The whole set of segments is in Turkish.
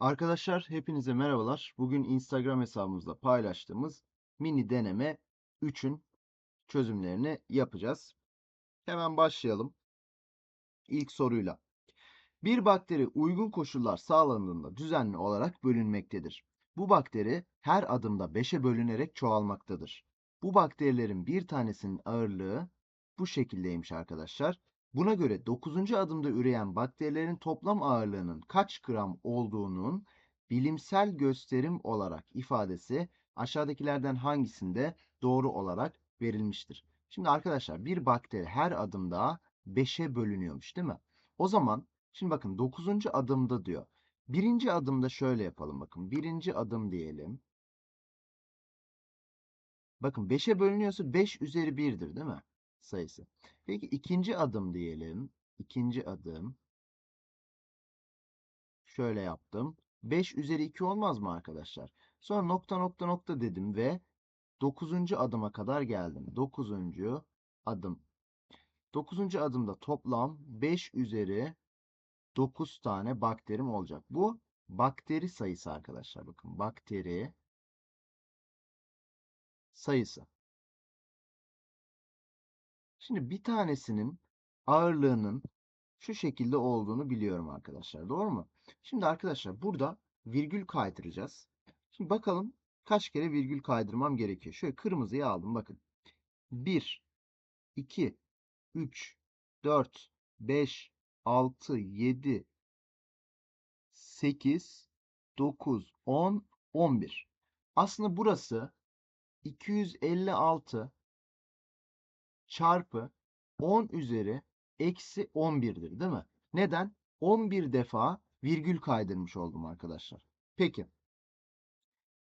Arkadaşlar hepinize merhabalar. Bugün Instagram hesabımızda paylaştığımız mini deneme 3'ün çözümlerini yapacağız. Hemen başlayalım. İlk soruyla. Bir bakteri uygun koşullar sağlandığında düzenli olarak bölünmektedir. Bu bakteri her adımda 5'e bölünerek çoğalmaktadır. Bu bakterilerin bir tanesinin ağırlığı bu şekildeymiş arkadaşlar. Buna göre 9. adımda üreyen bakterilerin toplam ağırlığının kaç gram olduğunun bilimsel gösterim olarak ifadesi aşağıdakilerden hangisinde doğru olarak verilmiştir? Şimdi arkadaşlar bir bakteri her adımda 5'e bölünüyormuş değil mi? O zaman şimdi bakın 9. adımda diyor. Birinci adımda şöyle yapalım bakın. Birinci adım diyelim. Bakın 5'e bölünüyorsa 5 üzeri 1'dir değil mi? Sayısı. Peki ikinci adım diyelim. İkinci adım. Şöyle yaptım. 5 üzeri 2 olmaz mı arkadaşlar? Sonra nokta nokta nokta dedim ve 9. adıma kadar geldim. 9. adım. 9. adımda toplam 5 üzeri 9 tane bakterim olacak. Bu bakteri sayısı arkadaşlar. Bakın bakteri sayısı. Şimdi bir tanesinin ağırlığının şu şekilde olduğunu biliyorum arkadaşlar. Doğru mu? Şimdi arkadaşlar burada virgül kaydıracağız. Şimdi bakalım kaç kere virgül kaydırmam gerekiyor. Şöyle kırmızıyı aldım bakın. 1, 2, 3, 4, 5, 6, 7, 8, 9, 10, 11. Aslında burası 256 çarpı 10 üzeri eksi 11'dir değil mi? Neden? 11 defa virgül kaydırmış oldum arkadaşlar. Peki.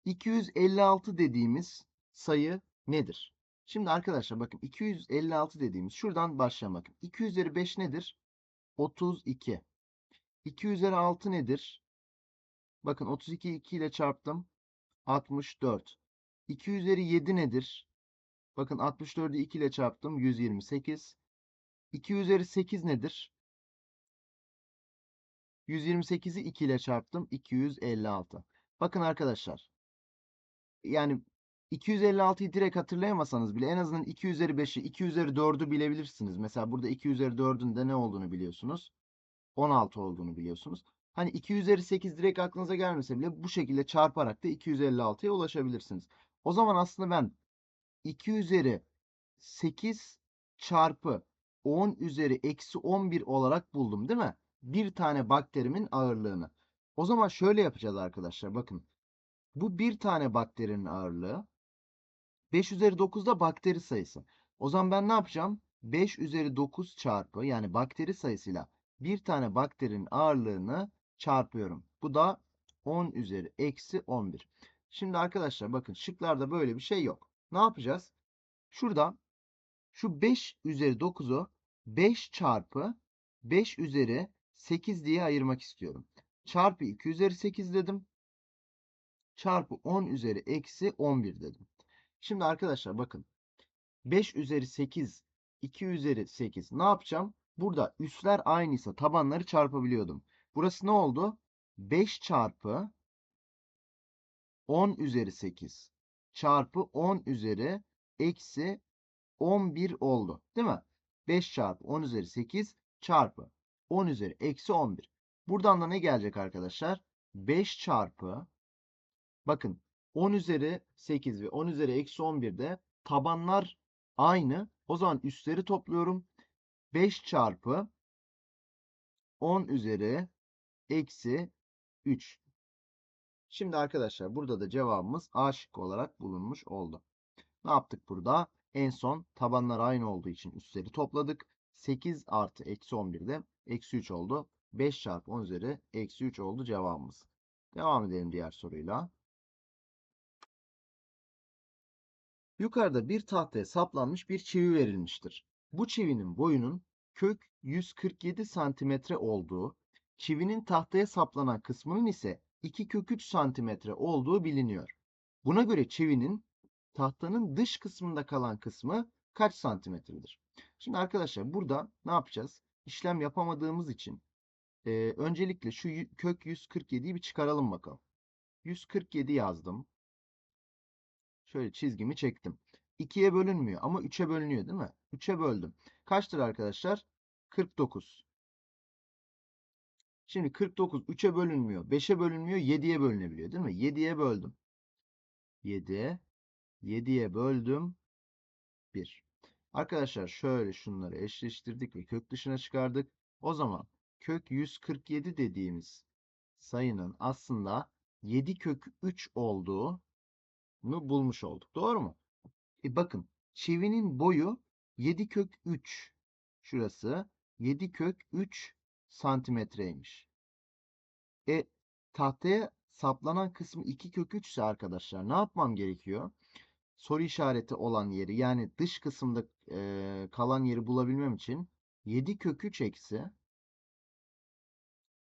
256 dediğimiz sayı nedir? Şimdi arkadaşlar bakın 256 dediğimiz şuradan başlayalım bakın. 2 üzeri 5 nedir? 32. 2 üzeri 6 nedir? Bakın 32 2 ile çarptım. 64. 2 üzeri 7 nedir? Bakın 64'ü 2 ile çarptım. 128. 2 üzeri 8 nedir? 128'i 2 ile çarptım. 256. Bakın arkadaşlar. Yani 256'yı direkt hatırlayamasanız bile en azından 2 üzeri 5'i, 2 üzeri 4'ü bilebilirsiniz. Mesela burada 2 üzeri 4'ün de ne olduğunu biliyorsunuz. 16 olduğunu biliyorsunuz. Hani 2 üzeri 8 direkt aklınıza gelmese bile bu şekilde çarparak da 256'ya ulaşabilirsiniz. O zaman aslında ben 2 üzeri 8 çarpı 10 üzeri eksi 11 olarak buldum değil mi? Bir tane bakterimin ağırlığını. O zaman şöyle yapacağız arkadaşlar. Bakın. Bu bir tane bakterinin ağırlığı. 5 üzeri 9 da bakteri sayısı. O zaman ben ne yapacağım? 5 üzeri 9 çarpı yani bakteri sayısıyla bir tane bakterinin ağırlığını çarpıyorum. Bu da 10 üzeri eksi 11. Şimdi arkadaşlar bakın şıklarda böyle bir şey yok. Ne yapacağız? Şurada şu 5 üzeri 9'u 5 çarpı 5 üzeri 8 diye ayırmak istiyorum. Çarpı 2 üzeri 8 dedim. Çarpı 10 üzeri eksi 11 dedim. Şimdi arkadaşlar bakın. 5 üzeri 8, 2 üzeri 8 ne yapacağım? Burada üsler aynıysa tabanları çarpabiliyordum. Burası ne oldu? 5 çarpı 10 üzeri 8 çarpı 10 üzeri eksi 11 oldu. Değil mi? 5 çarpı 10 üzeri 8 çarpı 10 üzeri eksi 11. Buradan da ne gelecek arkadaşlar? 5 çarpı bakın 10 üzeri 8 ve 10 üzeri eksi 11'de tabanlar aynı. O zaman üstleri topluyorum. 5 çarpı 10 üzeri eksi 3. Şimdi arkadaşlar burada da cevabımız A şıkkı olarak bulunmuş oldu. Ne yaptık burada? En son tabanlar aynı olduğu için üstleri topladık. 8 artı eksi 11 de eksi 3 oldu. 5 çarpı 10 üzeri eksi 3 oldu cevabımız. Devam edelim diğer soruyla. Yukarıda bir tahtaya saplanmış bir çivi verilmiştir. Bu çivinin boyunun kök 147 santimetre olduğu, çivinin tahtaya saplanan kısmının ise 2 kök 3 santimetre olduğu biliniyor. Buna göre çivinin tahtanın dış kısmında kalan kısmı kaç santimetredir? Şimdi arkadaşlar burada ne yapacağız? İşlem yapamadığımız için Ee, öncelikle şu kök 147'yi bir çıkaralım bakalım. 147 yazdım. Şöyle çizgimi çektim. 2'ye bölünmüyor ama 3'e bölünüyor değil mi? 3'e böldüm. Kaçtır arkadaşlar? 49. Şimdi 49 3'e bölünmüyor, 5'e bölünmüyor, 7'ye bölünebiliyor değil mi? 7'ye böldüm. 7, 7'ye böldüm. 1. Arkadaşlar şöyle şunları eşleştirdik ve kök dışına çıkardık. O zaman kök 147 dediğimiz sayının aslında 7 kök 3 olduğunu bulmuş olduk. Doğru mu? E bakın çivinin boyu 7 kök 3. Şurası 7 kök 3 santimetreymiş. E tahtaya saplanan kısmı 2 kök 3 ise arkadaşlar ne yapmam gerekiyor? Soru işareti olan yeri yani dış kısımda e, kalan yeri bulabilmem için 7 kök 3 eksi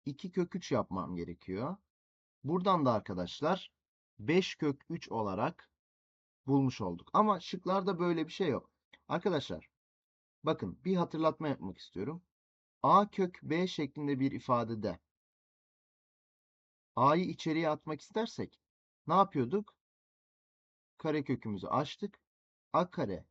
2 kök 3 yapmam gerekiyor. Buradan da arkadaşlar 5 kök 3 olarak bulmuş olduk. Ama şıklarda böyle bir şey yok. Arkadaşlar bakın bir hatırlatma yapmak istiyorum. A kök B şeklinde bir ifadede A'yı içeriye atmak istersek ne yapıyorduk? Karekökümüzü açtık. A kare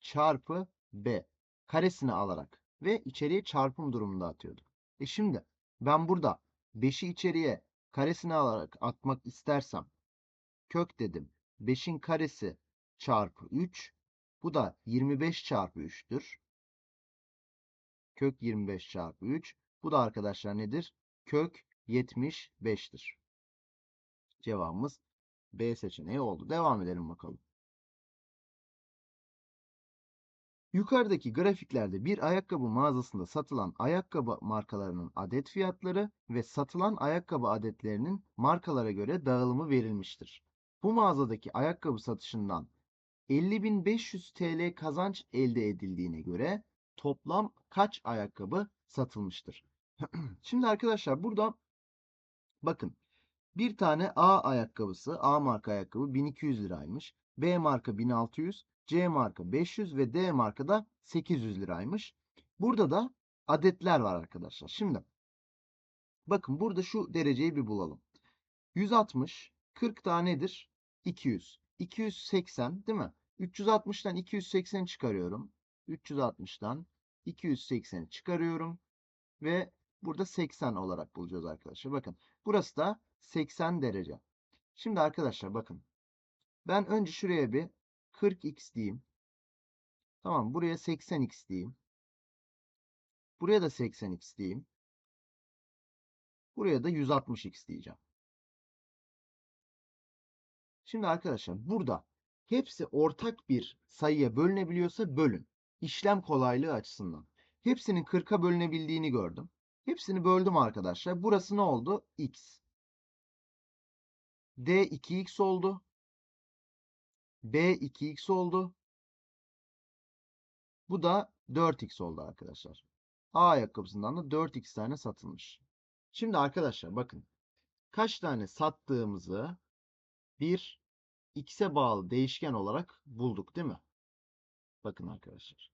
çarpı B karesini alarak ve içeriye çarpım durumunda atıyorduk. E şimdi ben burada 5'i içeriye karesini alarak atmak istersem kök dedim. 5'in karesi çarpı 3. Bu da 25 çarpı 3'tür. Kök 25 çarpı 3. Bu da arkadaşlar nedir? Kök 75'tir. Cevabımız B seçeneği oldu. Devam edelim bakalım. Yukarıdaki grafiklerde bir ayakkabı mağazasında satılan ayakkabı markalarının adet fiyatları ve satılan ayakkabı adetlerinin markalara göre dağılımı verilmiştir. Bu mağazadaki ayakkabı satışından 50.500 TL kazanç elde edildiğine göre toplam kaç ayakkabı satılmıştır? Şimdi arkadaşlar burada bakın bir tane A ayakkabısı, A marka ayakkabı 1200 liraymış. B marka 1600, C marka 500 ve D marka da 800 liraymış. Burada da adetler var arkadaşlar. Şimdi bakın burada şu dereceyi bir bulalım. 160, 40 tanedir 200. 280 değil mi? 360'tan 280 çıkarıyorum. 360'tan 280 çıkarıyorum. Ve burada 80 olarak bulacağız arkadaşlar. Bakın burası da 80 derece. Şimdi arkadaşlar bakın. Ben önce şuraya bir 40x diyeyim. Tamam buraya 80x diyeyim. Buraya da 80x diyeyim. Buraya da 160x diyeceğim. Şimdi arkadaşlar burada hepsi ortak bir sayıya bölünebiliyorsa bölün. İşlem kolaylığı açısından. Hepsinin 40'a bölünebildiğini gördüm. Hepsini böldüm arkadaşlar. Burası ne oldu? X. D 2x oldu. B 2x oldu. Bu da 4x oldu arkadaşlar. A ayakkabısından da 4x tane satılmış. Şimdi arkadaşlar bakın. Kaç tane sattığımızı bir x'e bağlı değişken olarak bulduk değil mi? Bakın arkadaşlar.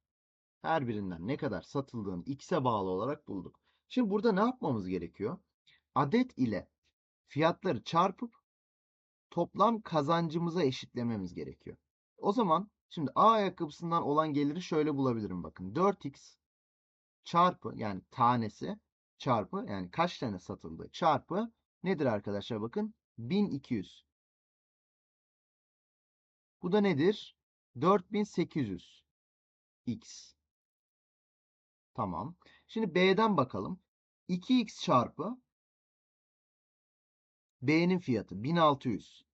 Her birinden ne kadar satıldığını x'e bağlı olarak bulduk. Şimdi burada ne yapmamız gerekiyor? Adet ile fiyatları çarpıp toplam kazancımıza eşitlememiz gerekiyor. O zaman şimdi A ayakkabısından olan geliri şöyle bulabilirim bakın. 4x çarpı yani tanesi çarpı yani kaç tane satıldı çarpı nedir arkadaşlar bakın 1200. Bu da nedir? 4800 x. Tamam. Şimdi B'den bakalım. 2x çarpı B'nin fiyatı 1600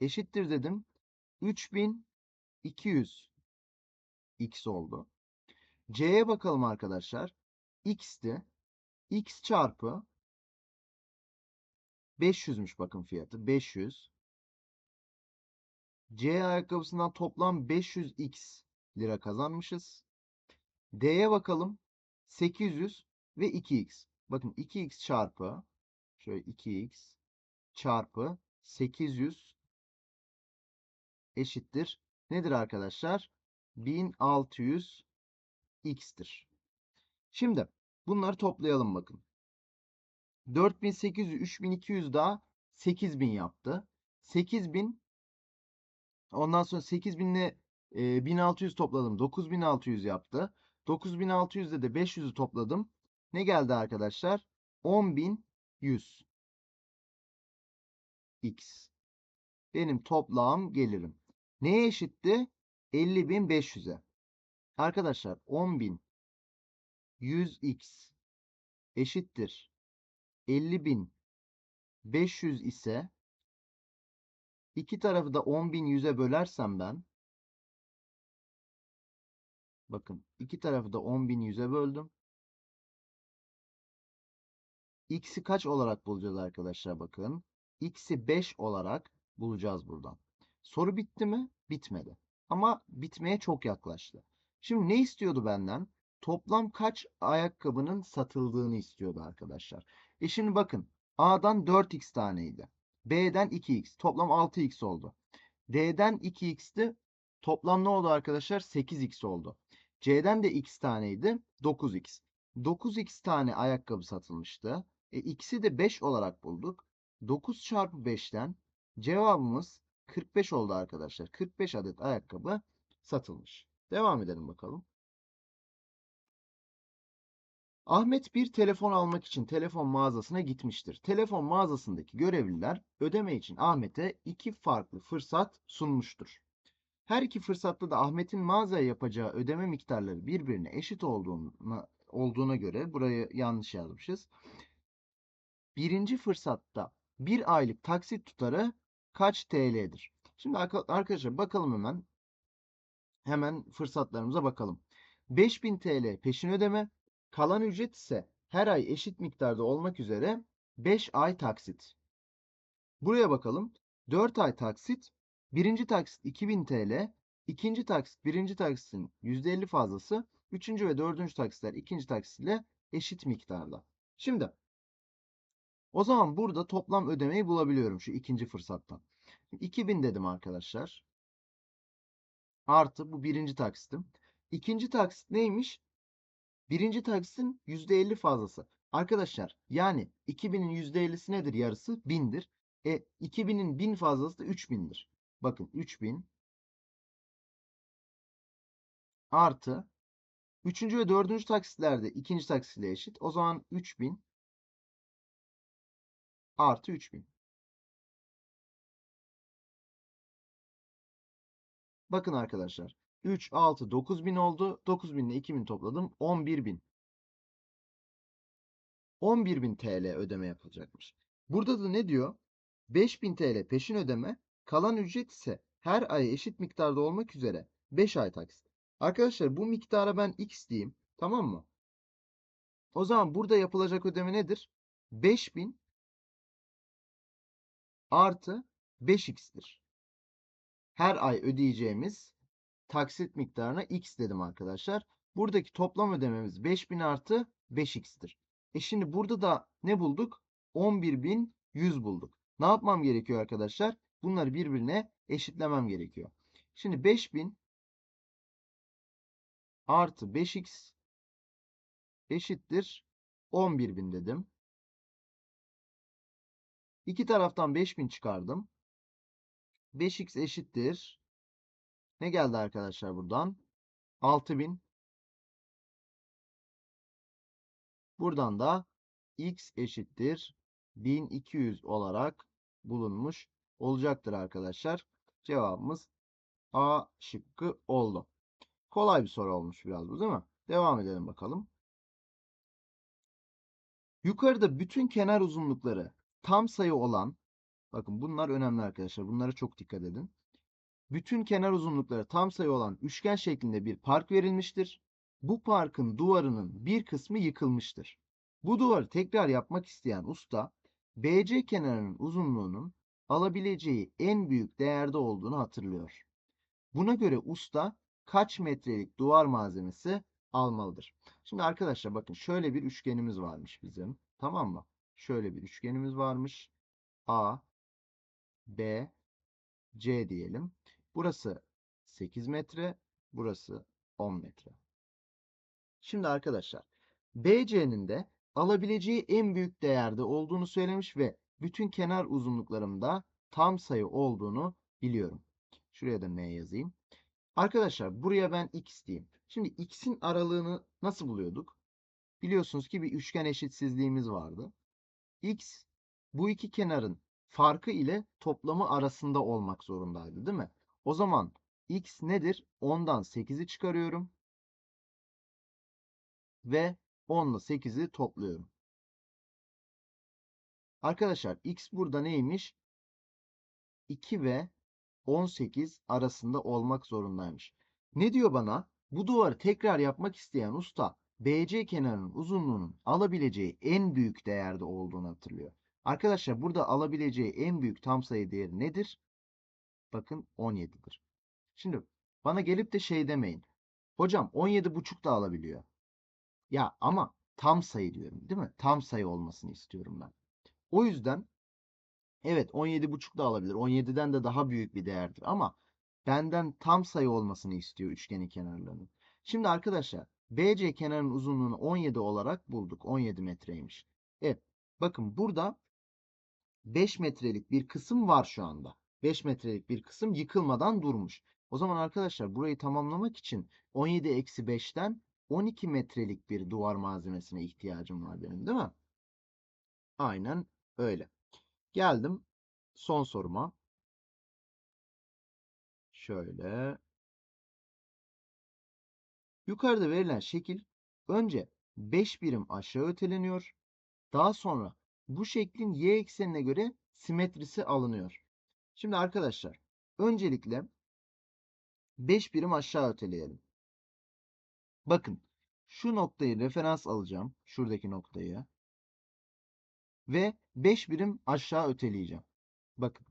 eşittir dedim. 3200 x oldu. C'ye bakalım arkadaşlar. x'ti. x çarpı 500'müş bakın fiyatı. 500. C ayakkabısından toplam 500x lira kazanmışız. D'ye bakalım. 800 ve 2x. Bakın 2x çarpı şöyle 2x çarpı 800 eşittir. Nedir arkadaşlar? 1600 x'tir. Şimdi Bunları toplayalım bakın. 4800, 3200 daha 8000 yaptı. 8000 ondan sonra 8000 ile e, 1600 topladım. 9600 yaptı. 9600'de de 500'ü topladım. Ne geldi arkadaşlar? 10100 x. Benim toplam gelirim. Neye eşitti? 50.500'e. Arkadaşlar 10.100x eşittir 50.500 ise iki tarafı da 10.100'e bölersem ben bakın iki tarafı da 10.100'e böldüm. X'i kaç olarak bulacağız arkadaşlar bakın. X'i 5 olarak bulacağız buradan. Soru bitti mi? Bitmedi. Ama bitmeye çok yaklaştı. Şimdi ne istiyordu benden? Toplam kaç ayakkabının satıldığını istiyordu arkadaşlar. E şimdi bakın A'dan 4x taneydi. B'den 2x. Toplam 6x oldu. D'den 2x'ti. Toplam ne oldu arkadaşlar? 8x oldu. C'den de x taneydi. 9x. 9x tane ayakkabı satılmıştı. E, x'i de 5 olarak bulduk. 9 çarpı 5'ten cevabımız 45 oldu arkadaşlar. 45 adet ayakkabı satılmış. Devam edelim bakalım. Ahmet bir telefon almak için telefon mağazasına gitmiştir. Telefon mağazasındaki görevliler ödeme için Ahmet'e iki farklı fırsat sunmuştur. Her iki fırsatta da Ahmet'in mağazaya yapacağı ödeme miktarları birbirine eşit olduğuna, olduğuna göre burayı yanlış yazmışız. Birinci fırsatta bir aylık taksit tutarı kaç TL'dir? Şimdi arkadaşlar bakalım hemen. Hemen fırsatlarımıza bakalım. 5000 TL peşin ödeme. Kalan ücret ise her ay eşit miktarda olmak üzere 5 ay taksit. Buraya bakalım. 4 ay taksit. Birinci taksit 2000 TL. ikinci taksit birinci taksitin %50 fazlası. Üçüncü ve dördüncü taksitler ikinci taksitle eşit miktarda. Şimdi o zaman burada toplam ödemeyi bulabiliyorum şu ikinci fırsattan. 2000 dedim arkadaşlar. Artı bu birinci taksitim. İkinci taksit neymiş? Birinci taksitin %50 fazlası. Arkadaşlar yani 2000'in %50'si nedir? Yarısı 1000'dir. E 2000'in 1000 fazlası da 3000'dir. Bakın 3000 artı üçüncü ve dördüncü taksitlerde ikinci taksitle eşit. O zaman 3000 artı 3000. Bakın arkadaşlar. 3, 6, 9000 oldu. 9000 ile 2000 topladım. 11000. 11000 TL ödeme yapılacakmış. Burada da ne diyor? 5000 TL peşin ödeme. Kalan ücret ise her ay eşit miktarda olmak üzere 5 ay taksit. Arkadaşlar bu miktara ben x diyeyim. Tamam mı? O zaman burada yapılacak ödeme nedir? 5000 artı 5x'tir. Her ay ödeyeceğimiz taksit miktarına x dedim arkadaşlar. Buradaki toplam ödememiz 5000 artı 5x'tir. E şimdi burada da ne bulduk? 11100 bulduk. Ne yapmam gerekiyor arkadaşlar? Bunları birbirine eşitlemem gerekiyor. Şimdi 5000 artı 5x eşittir 11000 dedim. İki taraftan 5000 çıkardım. 5x eşittir. Ne geldi arkadaşlar buradan? 6000. Buradan da x eşittir 1200 olarak bulunmuş olacaktır arkadaşlar. Cevabımız A şıkkı oldu. Kolay bir soru olmuş biraz bu değil mi? Devam edelim bakalım. Yukarıda bütün kenar uzunlukları tam sayı olan bakın bunlar önemli arkadaşlar. Bunlara çok dikkat edin. Bütün kenar uzunlukları tam sayı olan üçgen şeklinde bir park verilmiştir. Bu parkın duvarının bir kısmı yıkılmıştır. Bu duvarı tekrar yapmak isteyen usta BC kenarının uzunluğunun alabileceği en büyük değerde olduğunu hatırlıyor. Buna göre usta kaç metrelik duvar malzemesi almalıdır? Şimdi arkadaşlar bakın şöyle bir üçgenimiz varmış bizim. Tamam mı? Şöyle bir üçgenimiz varmış. A, B, C diyelim. Burası 8 metre, burası 10 metre. Şimdi arkadaşlar BC'nin de alabileceği en büyük değerde olduğunu söylemiş ve bütün kenar uzunluklarımda tam sayı olduğunu biliyorum. Şuraya da M yazayım. Arkadaşlar buraya ben x diyeyim. Şimdi x'in aralığını nasıl buluyorduk? Biliyorsunuz ki bir üçgen eşitsizliğimiz vardı. x bu iki kenarın farkı ile toplamı arasında olmak zorundaydı değil mi? O zaman x nedir? 10'dan 8'i çıkarıyorum. Ve 10 ile 8'i topluyorum. Arkadaşlar x burada neymiş? 2 ve 18 arasında olmak zorundaymış. Ne diyor bana? Bu duvarı tekrar yapmak isteyen usta BC kenarının uzunluğunun alabileceği en büyük değerde olduğunu hatırlıyor. Arkadaşlar burada alabileceği en büyük tam sayı değeri nedir? Bakın 17'dir. Şimdi bana gelip de şey demeyin. Hocam 17,5 da alabiliyor. Ya ama tam sayı diyorum değil mi? Tam sayı olmasını istiyorum ben. O yüzden evet 17,5 da alabilir. 17'den de daha büyük bir değerdir ama benden tam sayı olmasını istiyor üçgenin kenarlarının. Şimdi arkadaşlar BC kenarının uzunluğunu 17 olarak bulduk. 17 metreymiş. Evet bakın burada 5 metrelik bir kısım var şu anda. 5 metrelik bir kısım yıkılmadan durmuş. O zaman arkadaşlar burayı tamamlamak için 17 eksi 5'ten 12 metrelik bir duvar malzemesine ihtiyacım var benim değil mi? Aynen öyle. Geldim son soruma. Şöyle. Yukarıda verilen şekil önce 5 birim aşağı öteleniyor. Daha sonra bu şeklin y eksenine göre simetrisi alınıyor. Şimdi arkadaşlar öncelikle 5 birim aşağı öteleyelim. Bakın şu noktayı referans alacağım. Şuradaki noktayı. Ve 5 birim aşağı öteleyeceğim. Bakın.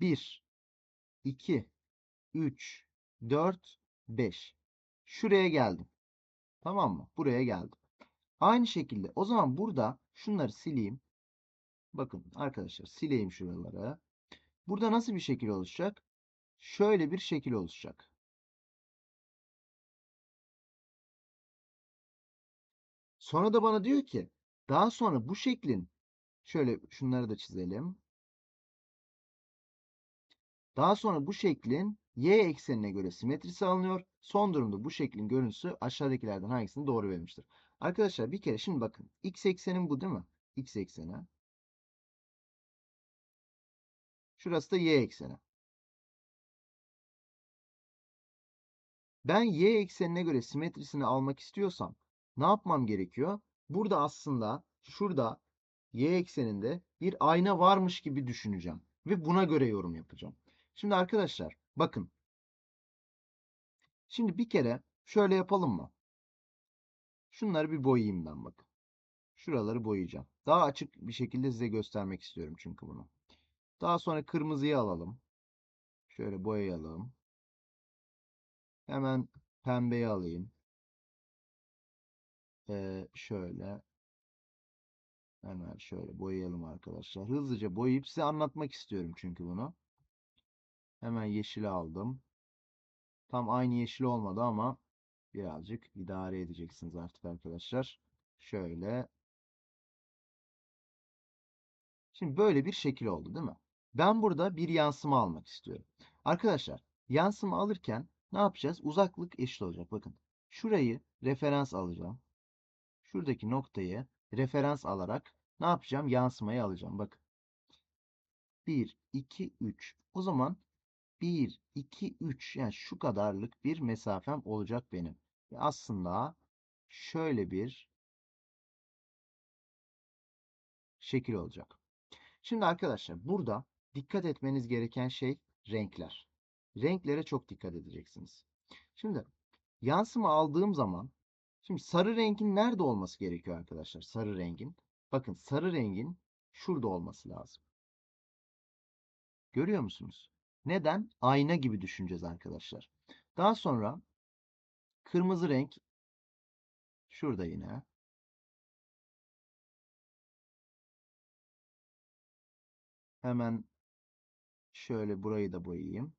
1, 2, 3, 4, 5. Şuraya geldim. Tamam mı? Buraya geldim. Aynı şekilde o zaman burada şunları sileyim. Bakın arkadaşlar sileyim şuraları. Burada nasıl bir şekil oluşacak? Şöyle bir şekil oluşacak. Sonra da bana diyor ki daha sonra bu şeklin şöyle şunları da çizelim. Daha sonra bu şeklin y eksenine göre simetrisi alınıyor. Son durumda bu şeklin görüntüsü aşağıdakilerden hangisini doğru vermiştir? Arkadaşlar bir kere şimdi bakın. X eksenim bu değil mi? X ekseni. Şurası da y ekseni. Ben y eksenine göre simetrisini almak istiyorsam ne yapmam gerekiyor? Burada aslında şurada y ekseninde bir ayna varmış gibi düşüneceğim. Ve buna göre yorum yapacağım. Şimdi arkadaşlar bakın. Şimdi bir kere şöyle yapalım mı? Şunları bir boyayayım ben bakın. Şuraları boyayacağım. Daha açık bir şekilde size göstermek istiyorum çünkü bunu. Daha sonra kırmızıyı alalım. Şöyle boyayalım. Hemen pembeyi alayım. Ee, şöyle. Hemen şöyle boyayalım arkadaşlar. Hızlıca boyayıp size anlatmak istiyorum çünkü bunu. Hemen yeşili aldım. Tam aynı yeşil olmadı ama birazcık idare edeceksiniz artık arkadaşlar. Şöyle. Şimdi böyle bir şekil oldu değil mi? Ben burada bir yansıma almak istiyorum. Arkadaşlar yansıma alırken ne yapacağız? Uzaklık eşit olacak. Bakın şurayı referans alacağım. Şuradaki noktayı referans alarak ne yapacağım? Yansımayı alacağım. Bakın. 1, 2, 3. O zaman 1, 2, 3 yani şu kadarlık bir mesafem olacak benim. Ve aslında şöyle bir şekil olacak. Şimdi arkadaşlar burada dikkat etmeniz gereken şey renkler. Renklere çok dikkat edeceksiniz. Şimdi yansıma aldığım zaman şimdi sarı rengin nerede olması gerekiyor arkadaşlar? Sarı rengin. Bakın sarı rengin şurada olması lazım. Görüyor musunuz? Neden? Ayna gibi düşüneceğiz arkadaşlar. Daha sonra kırmızı renk şurada yine. Hemen şöyle burayı da boyayayım.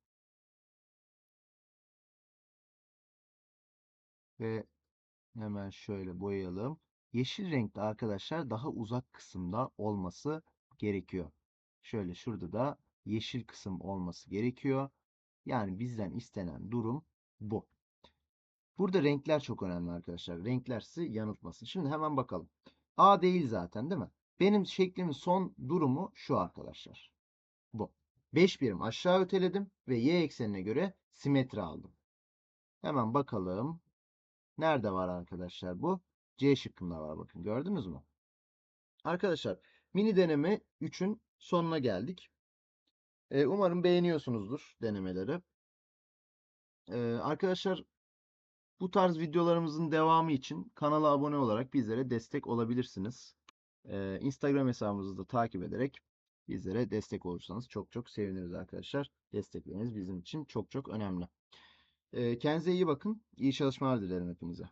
Ve Hemen şöyle boyayalım. Yeşil renkte arkadaşlar daha uzak kısımda olması gerekiyor. Şöyle şurada da yeşil kısım olması gerekiyor. Yani bizden istenen durum bu. Burada renkler çok önemli arkadaşlar. Renkler sizi yanıltmasın. Şimdi hemen bakalım. A değil zaten değil mi? Benim şeklimin son durumu şu arkadaşlar. Bu. 5 birim aşağı öteledim ve y eksenine göre simetri aldım. Hemen bakalım. Nerede var arkadaşlar bu? C şıkkında var bakın gördünüz mü? Arkadaşlar mini deneme 3'ün sonuna geldik. Ee, umarım beğeniyorsunuzdur denemeleri. Ee, arkadaşlar bu tarz videolarımızın devamı için kanala abone olarak bizlere destek olabilirsiniz. Ee, Instagram hesabımızı da takip ederek bizlere destek olursanız çok çok seviniriz arkadaşlar. Destekleriniz bizim için çok çok önemli. Kendinize iyi bakın. İyi çalışmalar dilerim hepinize.